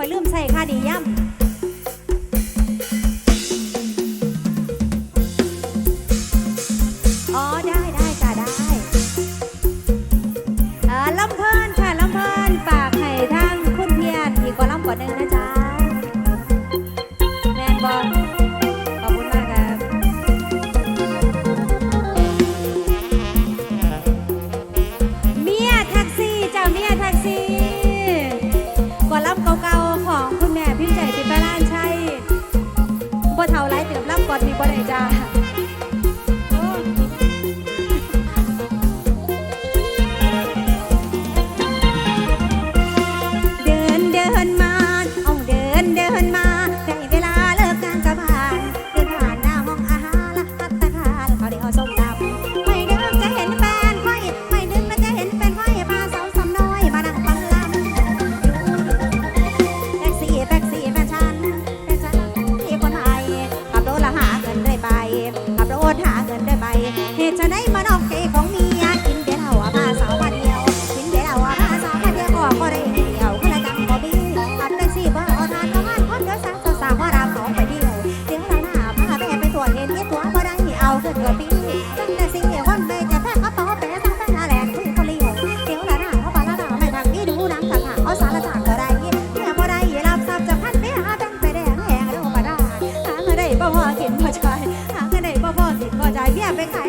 คอยลืมใส่ค่าดีย่ำ ไปขาย